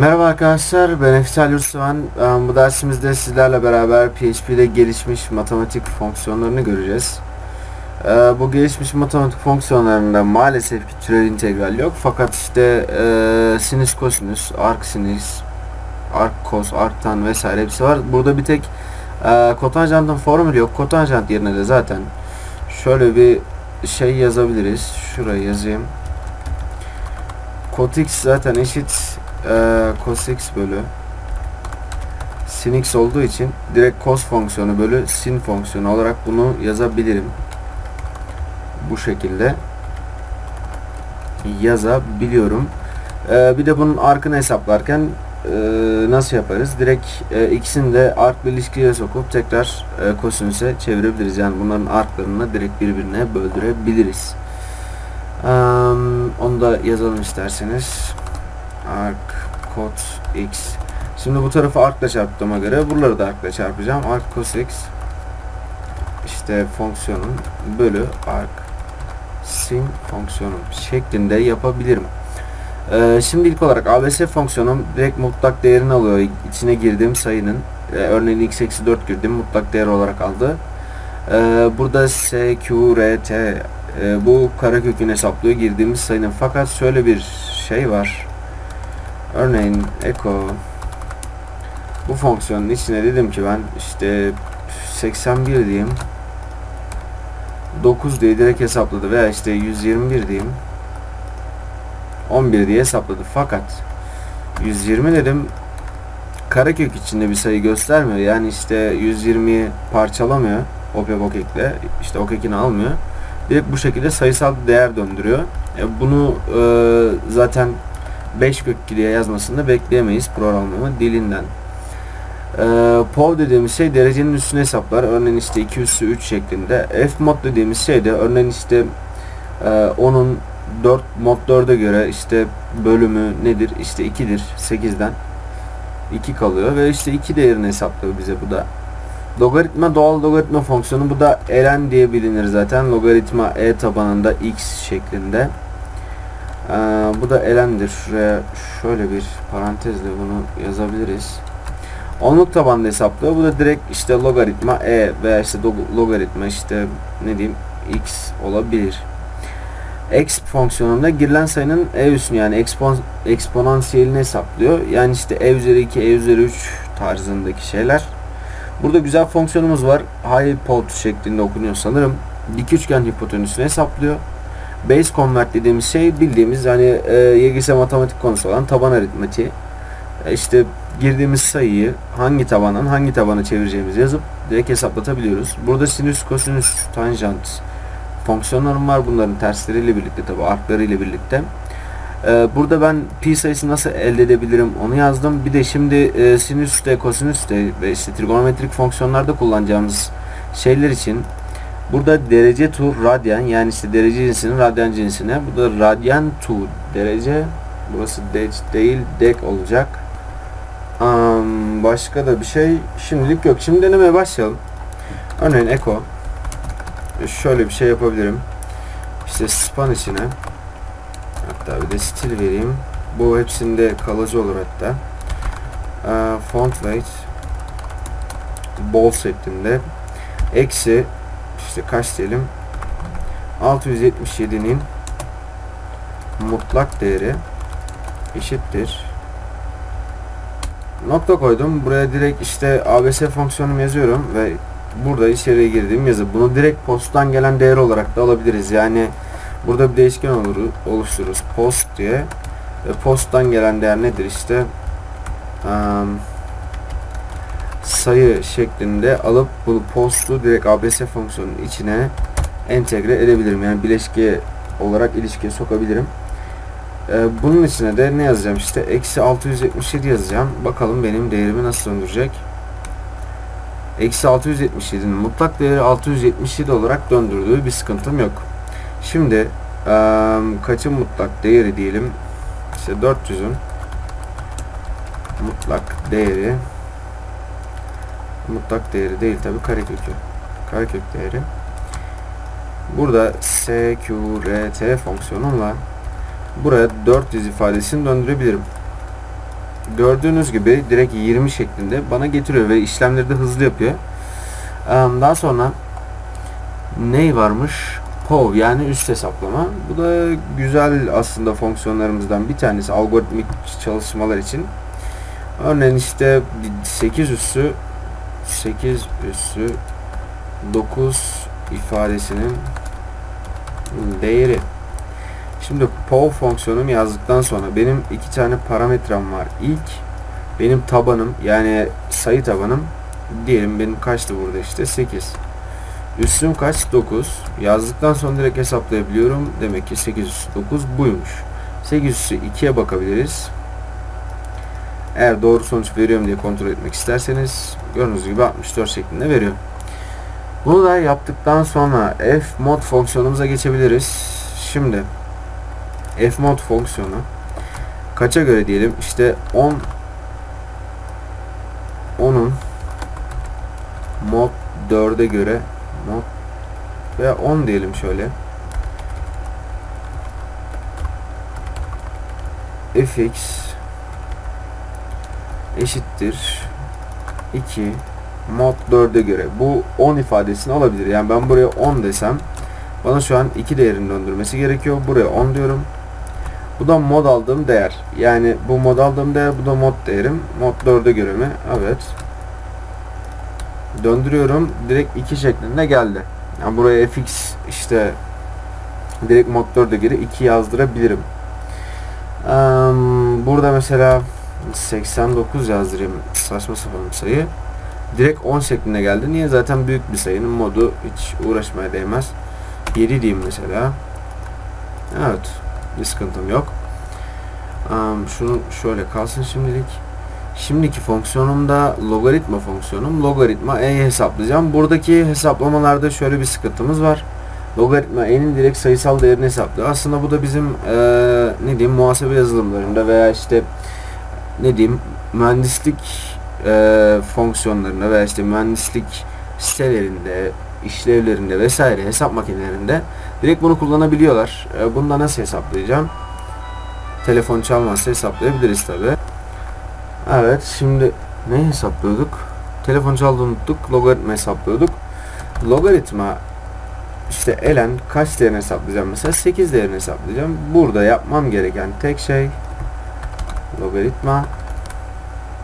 Merhaba arkadaşlar, ben Efsal Yurtsoğan. Ee, Bu dersimizde sizlerle beraber PHP'de gelişmiş matematik fonksiyonlarını göreceğiz. Ee, Bu gelişmiş matematik fonksiyonlarında maalesef ki türev integral yok. Fakat işte e, sinüs, kosinüs, arc sinüs, arc cos, arc tan vesaire hepsi var. Burada bir tek e, kotanjantın formülü yok. Kotanjant yerine de zaten şöyle bir şey yazabiliriz. Şuraya yazayım. Cot zaten eşit e, cos x bölü sin x olduğu için direkt cos fonksiyonu bölü sin fonksiyonu olarak bunu yazabilirim. Bu şekilde yazabiliyorum. E, bir de bunun arkını hesaplarken e, nasıl yaparız? Direkt e, ikisini de ark bir ilişkiye sokup tekrar e, kosinüse çevirebiliriz. Yani bunların arklarını direkt birbirine böldürebiliriz. E, onu da yazalım isterseniz arc cos x. Şimdi bu tarafı arc ile çarptığıma göre buraları da arc ile çarpacağım. Arc cos x işte fonksiyonun bölü arc sin fonksiyonun şeklinde yapabilirim. Ee, şimdi ilk olarak abs fonksiyonum direkt mutlak değerini alıyor. İçine girdiğim sayının e, örneğin x eksi 4 girdim mutlak değer olarak aldı. Ee, burada s q r t e, bu karekökünü hesaplıyor girdiğimiz sayının. Fakat şöyle bir şey var Örneğin echo bu fonksiyonun içine dedim ki ben işte 81 diyeyim 9 diye direkt hesapladı veya işte 121 diyeyim 11 diye hesapladı. Fakat 120 dedim karekök içinde bir sayı göstermiyor. Yani işte 120'yi parçalamıyor opep okekle işte okekini almıyor. Direkt bu şekilde sayısal değer döndürüyor. E bunu e, zaten 5 kök diye yazmasını bekleyemeyiz programlama dilinden. Ee, POV dediğimiz şey derecenin üstüne hesaplar. Örneğin işte 2 üssü 3 şeklinde. F mod dediğimiz şey de örneğin işte e, onun 4 mod 4'e göre işte bölümü nedir? İşte 2'dir 8'den. 2 kalıyor ve işte 2 değerini hesaplıyor bize bu da. Logaritma doğal logaritma fonksiyonu bu da ln diye bilinir zaten. Logaritma e tabanında x şeklinde. Ee, bu da elendir. Şuraya şöyle bir parantezle bunu yazabiliriz. Onluk tabanlı hesaplıyor. Bu da direkt işte logaritma e veya işte logaritma işte ne diyeyim x olabilir. X fonksiyonunda girilen sayının e üstünü yani ekspon, eksponansiyelini hesaplıyor. Yani işte e üzeri 2, e üzeri 3 tarzındaki şeyler. Burada güzel fonksiyonumuz var. Hypot şeklinde okunuyor sanırım. Dik üçgen hipotenüsünü hesaplıyor. Base convert dediğimiz şey bildiğimiz hani e, YGS matematik konusu olan taban aritmatiği. E, işte girdiğimiz sayıyı hangi tabandan hangi tabana çevireceğimizi yazıp direkt hesaplatabiliyoruz. Burada sinüs, kosinüs, tanjant fonksiyonlarım var. Bunların tersleriyle birlikte tabi arklarıyla birlikte. Ee, burada ben pi sayısı nasıl elde edebilirim onu yazdım. Bir de şimdi e, sinüs de kosinüs de ve işte trigonometrik fonksiyonlarda kullanacağımız şeyler için Burada derece to radyan yani işte derece cinsinin radyan cinsine. Bu da radyan to derece. Burası dec değil dek olacak. Um, başka da bir şey şimdilik yok. Şimdi denemeye başlayalım. Örneğin echo şöyle bir şey yapabilirim. İşte span içine hatta bir de stil vereyim. Bu hepsinde kalıcı olur hatta. Uh, font weight bold şeklinde eksi işte kaç diyelim? 677'nin mutlak değeri eşittir. Nokta koydum. Buraya direkt işte abs fonksiyonumu yazıyorum ve burada içeriye girdiğim yazı. Bunu direkt posttan gelen değer olarak da alabiliriz. Yani burada bir değişken olur, oluştururuz. Post diye. Ve posttan gelen değer nedir? İşte um, sayı şeklinde alıp bu postu direkt ABS fonksiyonunun içine entegre edebilirim. Yani bileşke olarak ilişkiye sokabilirim. Ee, bunun içine de ne yazacağım işte eksi 677 yazacağım. Bakalım benim değerimi nasıl döndürecek. Eksi 677'nin mutlak değeri 677 olarak döndürdüğü bir sıkıntım yok. Şimdi e, kaçın mutlak değeri diyelim. İşte 400'ün mutlak değeri mutlak değeri değil tabi karekökü. Karekök değeri. Burada SQRT fonksiyonumla buraya 400 ifadesini döndürebilirim. gördüğünüz gibi direkt 20 şeklinde bana getiriyor ve işlemleri de hızlı yapıyor. Daha sonra ney varmış? POV yani üst hesaplama. Bu da güzel aslında fonksiyonlarımızdan bir tanesi algoritmik çalışmalar için. Örneğin işte 8 üssü 8 üssü 9 ifadesinin değeri. Şimdi POV fonksiyonumu yazdıktan sonra benim iki tane parametrem var. İlk benim tabanım yani sayı tabanım diyelim benim kaçtı burada işte 8. Üstüm kaç? 9. Yazdıktan sonra direkt hesaplayabiliyorum. Demek ki 8 üstü 9 buymuş. 8 üstü 2'ye bakabiliriz. Eğer doğru sonuç veriyorum diye kontrol etmek isterseniz gördüğünüz gibi 64 şeklinde veriyor. Bunu da yaptıktan sonra fmod fonksiyonumuza geçebiliriz. Şimdi fmod fonksiyonu kaça göre diyelim işte 10 10'un mod 4'e göre mod veya 10 diyelim şöyle fx eşittir 2 mod 4'e göre bu 10 ifadesini alabilir. Yani ben buraya 10 desem bana şu an 2 değerini döndürmesi gerekiyor. Buraya 10 diyorum. Bu da mod aldığım değer. Yani bu mod aldığım değer bu da mod değerim. Mod 4'e göre mi? Evet. Döndürüyorum. Direkt 2 şeklinde geldi. Yani buraya fx işte direkt mod 4'e göre 2 yazdırabilirim. Eee, burada mesela 89 yazdırayım saçma sapan bir sayı. Direkt 10 şeklinde geldi. Niye? Zaten büyük bir sayının modu hiç uğraşmaya değmez. 7 diyeyim mesela. Evet. Bir sıkıntım yok. Şunu şöyle kalsın şimdilik. Şimdiki fonksiyonumda logaritma fonksiyonum. Logaritma e'yi hesaplayacağım. Buradaki hesaplamalarda şöyle bir sıkıntımız var. Logaritma e'nin direkt sayısal değerini hesaplıyor. Aslında bu da bizim ee, ne diyeyim muhasebe yazılımlarında veya işte ne diyeyim mühendislik e, fonksiyonlarında veya işte mühendislik sitelerinde, işlevlerinde vesaire hesap makinelerinde direkt bunu kullanabiliyorlar. E, bunu da nasıl hesaplayacağım? Telefon çalmazsa hesaplayabiliriz tabi. Evet şimdi ne hesaplıyorduk? Telefon çaldığını unuttuk. Logaritma hesaplıyorduk. Logaritma işte elen kaç değerini hesaplayacağım? Mesela 8 değerini hesaplayacağım. Burada yapmam gereken tek şey logaritma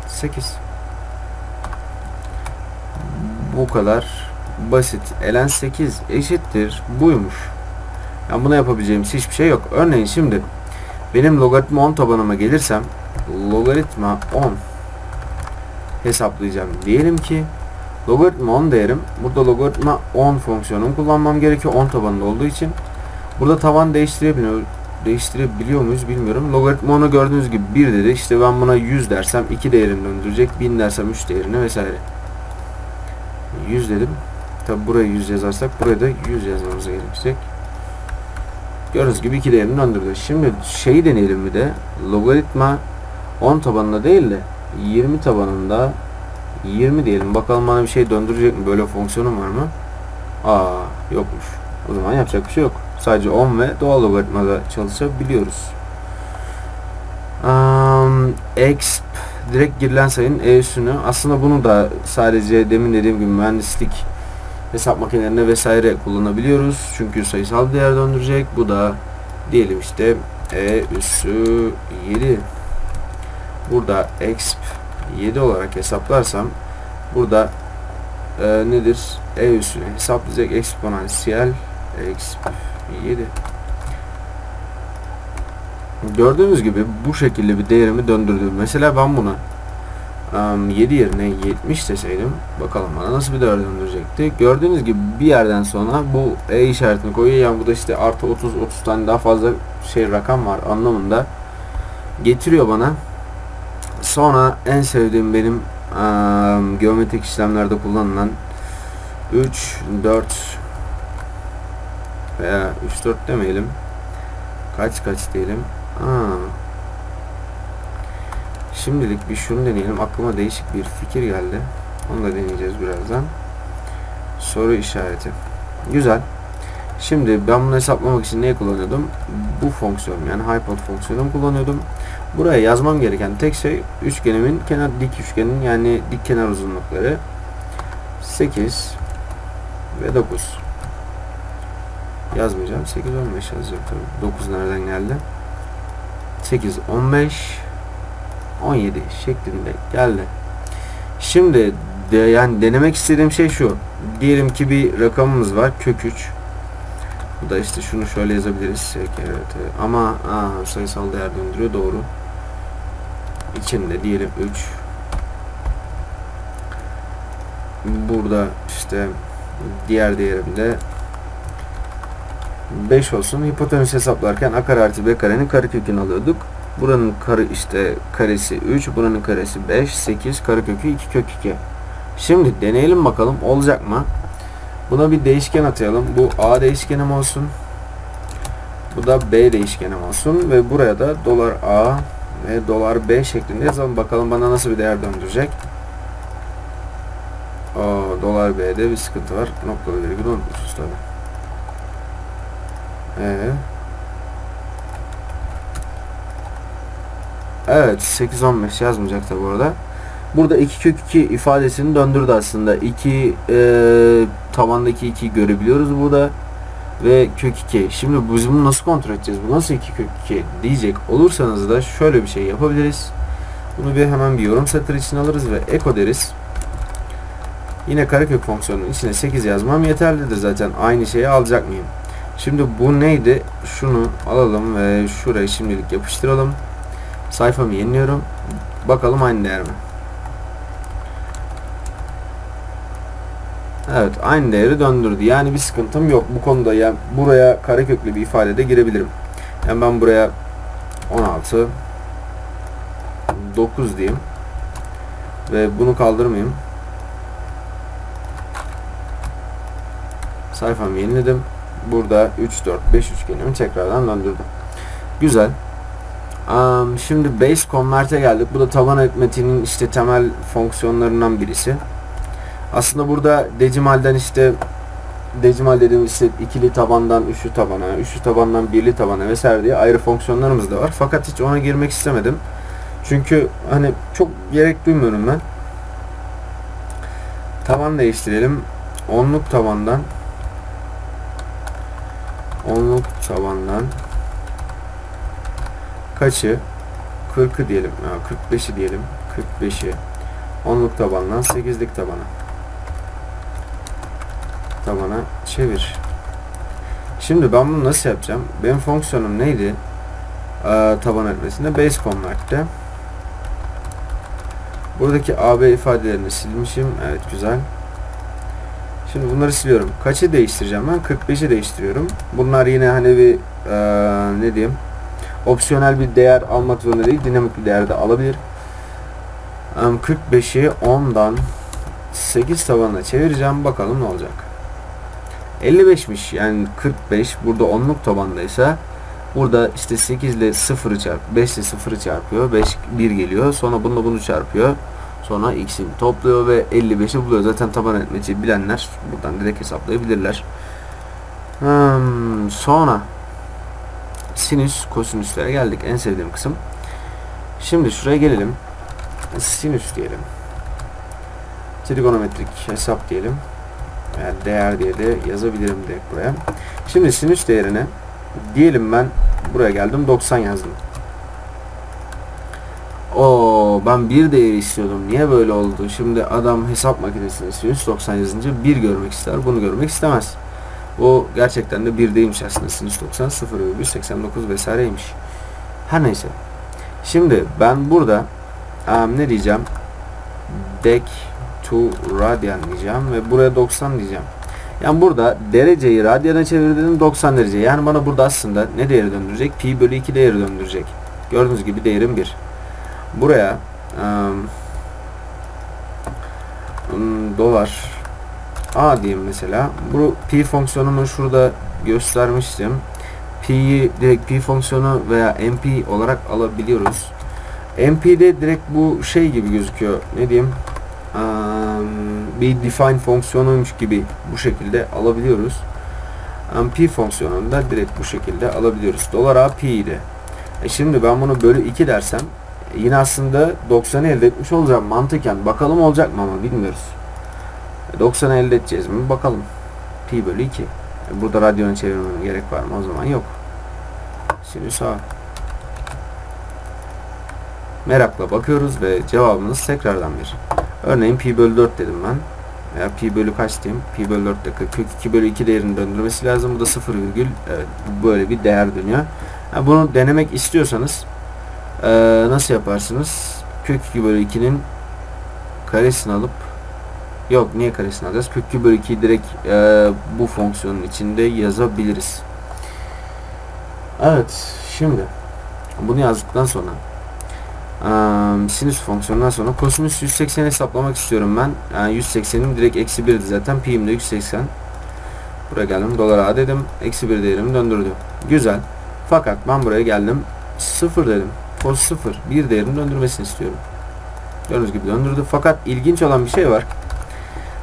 8 bu kadar basit. Elen 8 eşittir buymuş. Yani buna yapabileceğimiz hiçbir şey yok. Örneğin şimdi benim logaritma 10 tabanıma gelirsem logaritma 10 hesaplayacağım. Diyelim ki logaritma 10 değerim. Burada logaritma 10 fonksiyonunu kullanmam gerekiyor 10 tabanında olduğu için. Burada taban değiştirebiliyor, değiştirebiliyor muyuz bilmiyorum. Logaritma 10'u gördüğünüz gibi 1 dedi. İşte ben buna 100 dersem 2 değerini döndürecek. 1000 dersem 3 değerini vesaire. 100 dedim. Tabi buraya 100 yazarsak buraya da 100 yazmamız gerekecek. Gördüğünüz gibi iki değerini döndürdü. Şimdi şeyi deneyelim bir de. Logaritma 10 tabanında değil de 20 tabanında 20 diyelim. Bakalım bana bir şey döndürecek mi? Böyle fonksiyonum var mı? Aa yokmuş. O zaman yapacak bir şey yok. Sadece 10 ve doğal logaritmada çalışabiliyoruz. Um, exp direkt girilen sayının e üssünü aslında bunu da sadece demin dediğim gibi mühendislik hesap makinelerinde vesaire kullanabiliyoruz. Çünkü sayısal değer döndürecek. Bu da diyelim işte e üssü 7 burada exp 7 olarak hesaplarsam burada e, nedir? E üssünü hesaplayacak eksponansiyel exp 7 Gördüğünüz gibi bu şekilde bir değerimi döndürdüm. Mesela ben buna um, 7 yerine 70 deseydim bakalım bana nasıl bir değer döndürecekti. Gördüğünüz gibi bir yerden sonra bu E işaretini koyuyor. Yani bu da işte artı 30 30 tane daha fazla şey rakam var anlamında getiriyor bana. Sonra en sevdiğim benim geometrik işlemlerde kullanılan 3 4 veya 3 4 demeyelim. Kaç kaç diyelim. Aa. Şimdilik bir şunu deneyelim. Aklıma değişik bir fikir geldi. Onu da deneyeceğiz birazdan. Soru işareti. Güzel. Şimdi ben bunu hesaplamak için neyi kullanıyordum? Bu fonksiyon yani hypod fonksiyonunu kullanıyordum. Buraya yazmam gereken tek şey üçgenimin kenar dik üçgenin yani dik kenar uzunlukları 8 ve 9. Yazmayacağım. 8 15 yazacağım tabii. 9 nereden geldi? 8 15 17 şeklinde geldi. Şimdi de, yani denemek istediğim şey şu. Diyelim ki bir rakamımız var. Kök 3. Bu da işte şunu şöyle yazabiliriz. Evet, ama aa, sayısal değer döndürüyor. Doğru. İçinde diyelim 3. Burada işte diğer değerimde 5 olsun. Hipotenüs hesaplarken a kare artı b karenin karekökünü alıyorduk. Buranın kare işte karesi 3, buranın karesi 5, 8, karekökü 2 kök 2. Şimdi deneyelim bakalım olacak mı? Buna bir değişken atayalım. Bu a değişkenim olsun. Bu da b değişkenim olsun ve buraya da dolar a ve dolar b şeklinde yazalım. Bakalım bana nasıl bir değer döndürecek. Aa, dolar b'de bir sıkıntı var. Noktalı virgül unutmuşuz tabi. Ee, evet 8-15 yazmayacak tabi orada. Burada 2 kök 2 ifadesini döndürdü aslında. 2 e, tavandaki 2'yi görebiliyoruz burada. Ve kök 2. Şimdi biz bunu nasıl kontrol edeceğiz? Bu nasıl 2 kök 2 diyecek olursanız da şöyle bir şey yapabiliriz. Bunu bir hemen bir yorum satırı için alırız ve eko deriz. Yine karekök fonksiyonunun içine 8 yazmam yeterlidir zaten. Aynı şeyi alacak mıyım? Şimdi bu neydi? Şunu alalım ve şurayı şimdilik yapıştıralım. Sayfamı yeniliyorum. Bakalım aynı değer mi? Evet aynı değeri döndürdü. Yani bir sıkıntım yok bu konuda. Yani buraya kareköklü bir ifade de girebilirim. Yani ben buraya 16 9 diyeyim. Ve bunu kaldırmayayım. Sayfamı yeniledim. Burada 3 4 5 üçgenimi tekrardan döndürdüm. Güzel. Um, şimdi base convert'e geldik. Bu da taban aritmetiğinin işte temel fonksiyonlarından birisi. Aslında burada decimalden işte decimal dediğimiz işte ikili tabandan üçlü tabana, üçlü tabandan birli tabana vesaire diye ayrı fonksiyonlarımız da var. Fakat hiç ona girmek istemedim. Çünkü hani çok gerek duymuyorum ben. Taban değiştirelim. Onluk tabandan onluk tabandan kaçı 40'ı diyelim. Ya 45'i diyelim. 45'i onluk tabandan 8'lik tabana tabana çevir. Şimdi ben bunu nasıl yapacağım? Benim fonksiyonum neydi? Ee, taban etmesinde base convert'te. Buradaki AB ifadelerini silmişim. Evet güzel. Şimdi bunları siliyorum. Kaçı değiştireceğim ben? 45'i değiştiriyorum. Bunlar yine hani bir ee, ne diyeyim? Opsiyonel bir değer almak zorunda değil. Dinamik bir değer de alabilir. 45'i 10'dan 8 tabanına çevireceğim. Bakalım ne olacak. 55'miş. Yani 45 burada onluk tabandaysa burada işte 8 ile 0'ı çarp 5 ile 0'ı çarpıyor. 5 1 geliyor. Sonra bununla bunu çarpıyor. Sonra x'ini topluyor ve 55'i buluyor. Zaten taban etmeci bilenler buradan direkt hesaplayabilirler. Hmm, sonra sinüs kosinüslere geldik. En sevdiğim kısım. Şimdi şuraya gelelim. Sinüs diyelim. Trigonometrik hesap diyelim yani değer diye de yazabilirim direkt buraya. Şimdi sinüs değerine diyelim ben buraya geldim 90 yazdım. O ben bir değeri istiyordum. Niye böyle oldu? Şimdi adam hesap makinesinde sinüs 90 yazınca bir görmek ister. Bunu görmek istemez. O gerçekten de bir değilmiş aslında sinüs 90 0,89 vesaireymiş. Her neyse. Şimdi ben burada um, ne diyeceğim? Dek to radyan diyeceğim ve buraya 90 diyeceğim. Yani burada dereceyi radyana çevirdim 90 derece. Yani bana burada aslında ne değeri döndürecek? Pi bölü 2 değeri döndürecek. Gördüğünüz gibi değerim 1. Buraya um, dolar A diyeyim mesela. Bu pi fonksiyonumu şurada göstermiştim. Pi'yi direkt pi fonksiyonu veya mp olarak alabiliyoruz. MP'de direkt bu şey gibi gözüküyor. Ne diyeyim? bir define fonksiyonuymuş gibi bu şekilde alabiliyoruz. p fonksiyonunu direkt bu şekilde alabiliyoruz. Dolar a pi idi. E şimdi ben bunu bölü 2 dersem yine aslında 90'ı elde etmiş olacağım mantıken. Bakalım olacak mı ama bilmiyoruz. 90'ı elde edeceğiz mi? Bakalım. Pi bölü 2. E burada radyonu çevirmeme gerek var mı? O zaman yok. Sinüs A. Merakla bakıyoruz ve cevabımız tekrardan bir. Örneğin pi bölü 4 dedim ben. Veya pi bölü kaç diyeyim? Pi bölü 4 dakika kök 2 bölü 2 değerini döndürmesi lazım. Bu da 0 virgül evet, böyle bir değer dönüyor. Yani bunu denemek istiyorsanız ee, nasıl yaparsınız? Kök 2 bölü 2'nin karesini alıp yok niye karesini alacağız? Kök 2 bölü 2'yi direkt e, bu fonksiyonun içinde yazabiliriz. Evet şimdi bunu yazdıktan sonra ee, sinüs fonksiyonundan sonra kosinüs 180 hesaplamak istiyorum ben. Yani 180'im direkt eksi 1'di zaten. Pi'im de 180. Buraya geldim. Dolar A dedim. Eksi 1 değerimi döndürdü. Güzel. Fakat ben buraya geldim. 0 dedim. Cos 0. 1 değerini döndürmesini istiyorum. Gördüğünüz gibi döndürdü. Fakat ilginç olan bir şey var.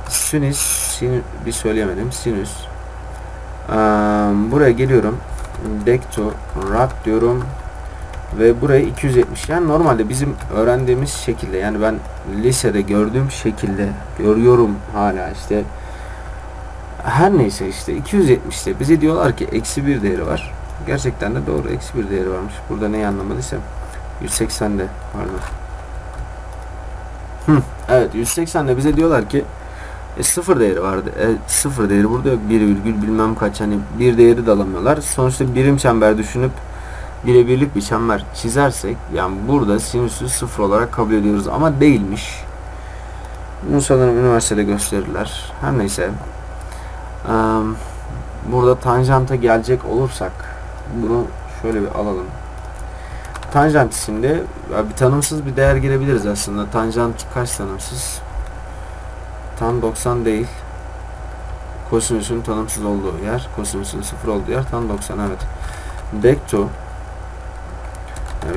Sinüs, sinü, bir söyleyemedim. Sinüs. Ee, buraya geliyorum. Back to rock diyorum ve buraya 270 yani normalde bizim öğrendiğimiz şekilde yani ben lisede gördüğüm şekilde görüyorum hala işte her neyse işte 270'te bize diyorlar ki eksi bir değeri var gerçekten de doğru eksi bir değeri varmış burada neyi anlamadıysam 180'de pardon Hı, evet 180'de bize diyorlar ki e, sıfır değeri vardı. E, sıfır değeri burada bir virgül bilmem kaç hani bir değeri de alamıyorlar. Sonuçta birim çember düşünüp birebirlik bir çember çizersek yani burada sinüsü sıfır olarak kabul ediyoruz ama değilmiş. Bunu sanırım üniversitede gösterirler. Her neyse. Ee, burada tanjanta gelecek olursak bunu şöyle bir alalım. Tanjant içinde bir tanımsız bir değer girebiliriz aslında. Tanjant kaç tanımsız? Tan 90 değil. Kosinüsün tanımsız olduğu yer. Kosinüsün sıfır olduğu yer. Tan 90 evet. Back to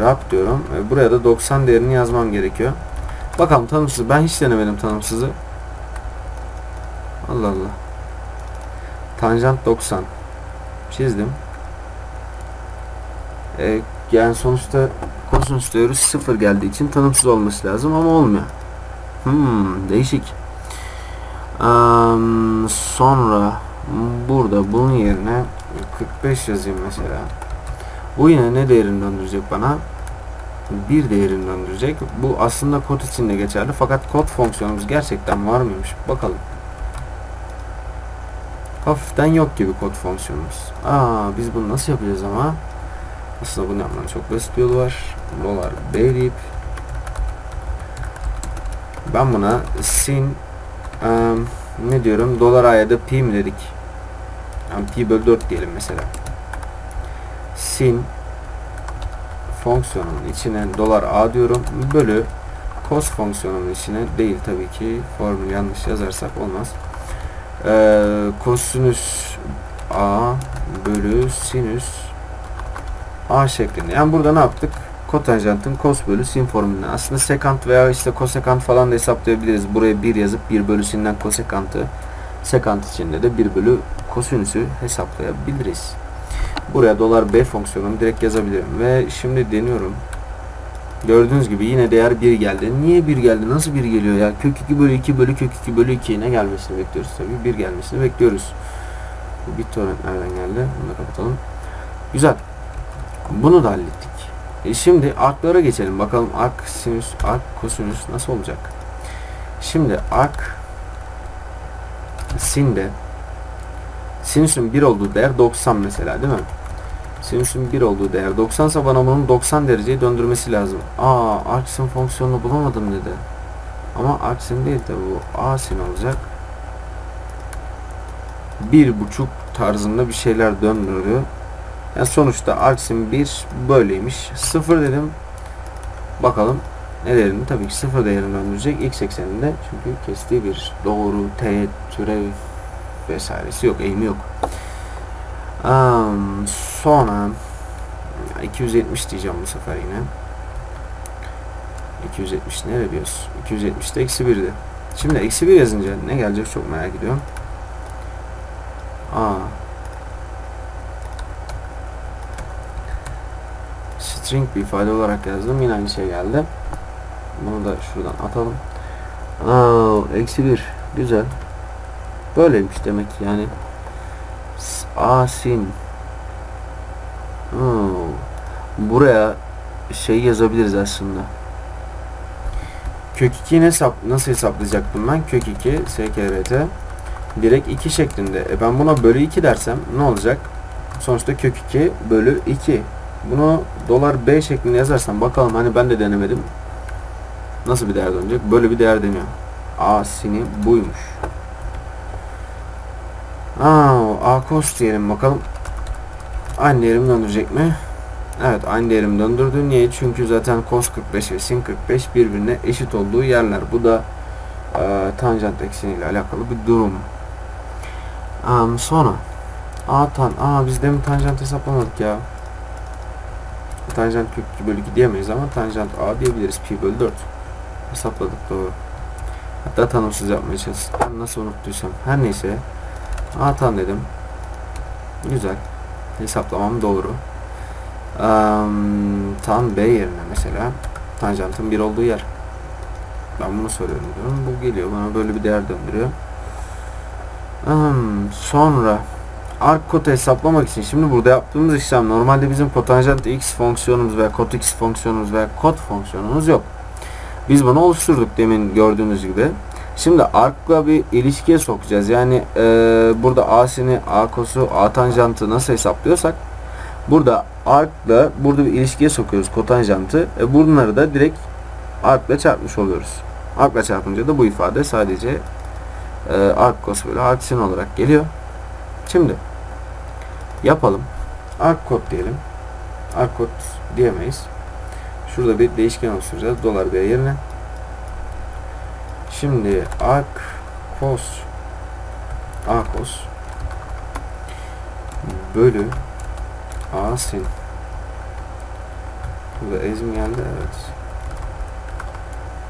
Rap diyorum. E, buraya da 90 değerini yazmam gerekiyor. Bakalım tanımsız. Ben hiç denemedim tanımsızı. Allah Allah. Tanjant 90. Çizdim. E, yani sonuçta kosinüs diyoruz. Sıfır geldiği için tanımsız olması lazım ama olmuyor. Hmm, değişik. Um, sonra burada bunun yerine 45 yazayım mesela. Bu yine ne değerini döndürecek bana? Bir değerini döndürecek. Bu aslında kod için de geçerli. Fakat kod fonksiyonumuz gerçekten var mıymış? Bakalım. Hafiften yok gibi kod fonksiyonumuz. Aa biz bunu nasıl yapacağız ama? Aslında bunu yapmanın çok basit bir yolu var. Dolar B ben buna sin um, ne diyorum? Dolar A'ya da pi mi dedik? Yani pi bölü 4 diyelim mesela sin fonksiyonunun içine dolar a diyorum bölü cos fonksiyonunun içine değil tabii ki formül yanlış yazarsak olmaz ee, kosinüs a bölü sinüs a şeklinde yani burada ne yaptık kotanjantın cos bölü sin formülüne aslında sekant veya işte kosekant falan da hesaplayabiliriz buraya 1 yazıp 1 bölü sinden kosekantı sekant içinde de 1 bölü kosinüsü hesaplayabiliriz Buraya dolar B fonksiyonunu direkt yazabilirim. Ve şimdi deniyorum. Gördüğünüz gibi yine değer 1 geldi. Niye 1 geldi? Nasıl 1 geliyor ya? Kök 2 bölü 2 bölü kök 2 bölü 2 ne gelmesini bekliyoruz tabii. 1 gelmesini bekliyoruz. Bu BitTorrent nereden geldi? Bunu kapatalım. Güzel. Bunu da hallettik. E şimdi arklara geçelim. Bakalım ark, sinüs, ark, kosinüs nasıl olacak? Şimdi ark sinde Sinüsün 1 olduğu değer 90 mesela değil mi? Sinüsün 1 olduğu değer 90 ise bana bunun 90 dereceyi döndürmesi lazım. Aa arksin fonksiyonunu bulamadım dedi. Ama arksin değil tabi bu. A sin olacak. Bir buçuk tarzında bir şeyler döndürüyor. Yani sonuçta arksin 1 böyleymiş. 0 dedim. Bakalım ne değerini tabii ki 0 değerini döndürecek. X ekseninde çünkü kestiği bir doğru teğet türev vesairesi yok. Eğimi yok. Um, sonra 270 diyeceğim bu sefer yine. 270 ne veriyoruz? 270 de eksi 1'di. Şimdi eksi 1 yazınca ne gelecek çok merak ediyorum. Aa. String bir ifade olarak yazdım. Yine aynı şey geldi. Bunu da şuradan atalım. Aa, eksi bir. Güzel. Böyleymiş demek ki yani. Asin. Oo. Buraya şey yazabiliriz aslında. Kök 2'yi hesap, nasıl hesaplayacaktım ben? Kök 2 skrt direkt 2 şeklinde. E ben buna bölü 2 dersem ne olacak? Sonuçta kök 2 bölü 2. Bunu dolar B şeklinde yazarsam bakalım hani ben de denemedim. Nasıl bir değer dönecek? Böyle bir değer deniyor. A sini buymuş. Aa, A cos diyelim bakalım. Aynı değerimi döndürecek mi? Evet aynı değerimi döndürdü. Niye? Çünkü zaten cos 45 ve sin 45 birbirine eşit olduğu yerler. Bu da e, tanjant ekseniyle alakalı bir durum. Um, sonra A tan. Aa biz demin tanjant hesaplamadık ya. Tanjant kök 2 bölü 2 diyemeyiz ama tanjant A diyebiliriz. Pi bölü 4. Hesapladık doğru. Hatta tanımsız yapmaya çalıştık. Ben nasıl unuttuysam. Her neyse. A tan dedim. Güzel. Hesaplamam doğru. Um, tan B yerine mesela tanjantın 1 olduğu yer. Ben bunu soruyorum diyorum. Bu geliyor bana böyle bir değer döndürüyor. Um, sonra arc kotu hesaplamak için şimdi burada yaptığımız işlem normalde bizim kotanjant x fonksiyonumuz veya kot x fonksiyonumuz veya kot fonksiyonumuz yok. Biz bunu oluşturduk demin gördüğünüz gibi. Şimdi arc'la bir ilişkiye sokacağız. Yani e, burada a'sini, a kosu, a tanjantı nasıl hesaplıyorsak burada arc'la burada bir ilişkiye sokuyoruz kotanjantı. E, bunları da direkt arc'la çarpmış oluyoruz. Arc'la çarpınca da bu ifade sadece e, arc cos bölü arc sin olarak geliyor. Şimdi yapalım. Arc kod diyelim. Arc kod diyemeyiz. Şurada bir değişken oluşturacağız. Dolar B yerine. Şimdi arc cos a cos bölü a sin Burada ezim geldi evet.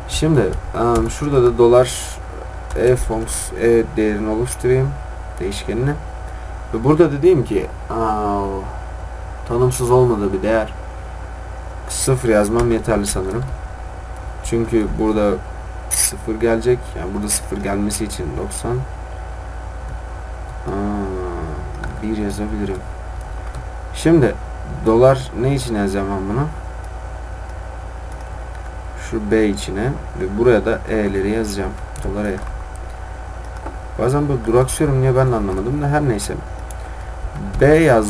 Şimdi um, şurada da dolar e fonks e değerini oluşturayım değişkenini. Ve burada da diyeyim ki aa, tanımsız olmadığı bir değer sıfır yazmam yeterli sanırım. Çünkü burada sıfır gelecek. Yani burada sıfır gelmesi için 90 aa, bir yazabilirim. Şimdi dolar ne için yazacağım ben bunu? Şu B içine ve buraya da E'leri yazacağım. Dolar E. Bazen böyle duraksıyorum niye ben de anlamadım da her neyse. B yaz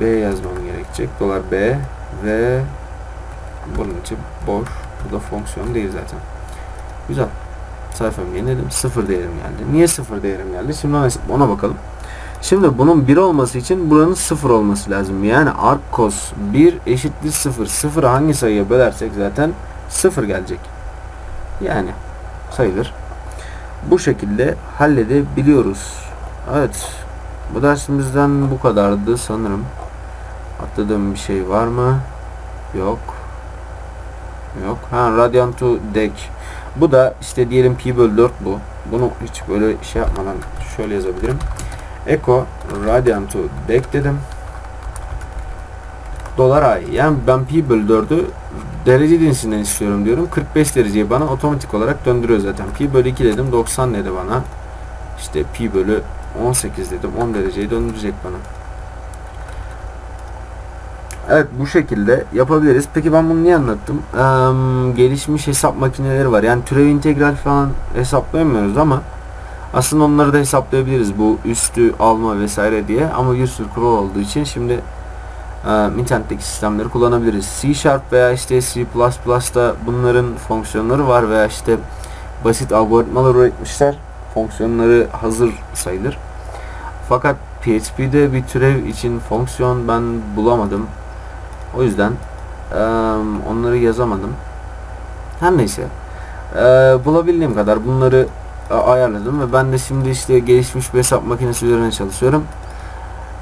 B yazmam gerekecek. Dolar B ve bunun için boş. Bu da fonksiyon değil zaten. Güzel. Sayfamı yeniledim. Sıfır değerim geldi. Niye sıfır değerim geldi? Şimdi ona, bakalım. Şimdi bunun 1 olması için buranın 0 olması lazım. Yani arc cos 1 eşittir 0. 0'ı hangi sayıya bölersek zaten 0 gelecek. Yani sayılır. Bu şekilde halledebiliyoruz. Evet. Bu dersimizden bu kadardı sanırım. Atladığım bir şey var mı? Yok. Yok. Ha Radiant to Deck. Bu da işte diyelim pi bölü 4 bu. Bunu hiç böyle şey yapmadan şöyle yazabilirim. Echo Radiant to Deck dedim. Dolar ay. Yani ben pi bölü 4'ü derece cinsinden istiyorum diyorum. 45 dereceyi bana otomatik olarak döndürüyor zaten. Pi bölü 2 dedim. 90 dedi bana. İşte pi bölü 18 dedim. 10 dereceyi döndürecek bana. Evet bu şekilde yapabiliriz. Peki ben bunu niye anlattım? Ee, gelişmiş hesap makineleri var. Yani türev integral falan hesaplayamıyoruz ama aslında onları da hesaplayabiliriz. Bu üstü alma vesaire diye. Ama bir sürü kural olduğu için şimdi e, internetteki sistemleri kullanabiliriz. C Sharp veya işte C++ da bunların fonksiyonları var veya işte basit algoritmalar üretmişler. Fonksiyonları hazır sayılır. Fakat PHP'de bir türev için fonksiyon ben bulamadım. O yüzden e, onları yazamadım. Her neyse. E, bulabildiğim kadar bunları e, ayarladım ve ben de şimdi işte gelişmiş bir hesap makinesi üzerine çalışıyorum.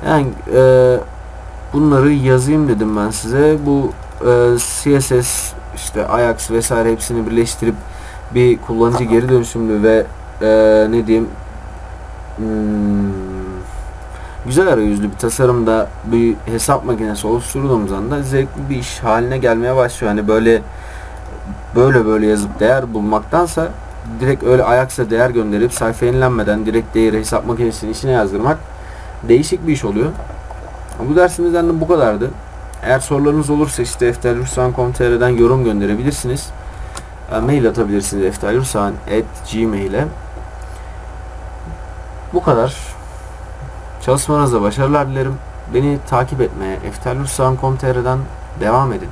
Yani e, bunları yazayım dedim ben size. Bu e, CSS işte Ajax vesaire hepsini birleştirip bir kullanıcı geri dönüşümlü ve e, ne diyeyim hmm, güzel arayüzlü bir tasarımda bir hesap makinesi oluşturduğumuz anda zevkli bir iş haline gelmeye başlıyor. Hani böyle böyle böyle yazıp değer bulmaktansa direkt öyle ayaksa değer gönderip sayfa yenilenmeden direkt değeri hesap makinesinin içine yazdırmak değişik bir iş oluyor. Bu dersimizden de bu kadardı. Eğer sorularınız olursa işte efterlursan.com.tr'den yorum gönderebilirsiniz. E, mail atabilirsiniz efterlursan.gmail'e Bu kadar. Çalışmanızda başarılar dilerim. Beni takip etmeye efterlursan.com.tr'den devam edin.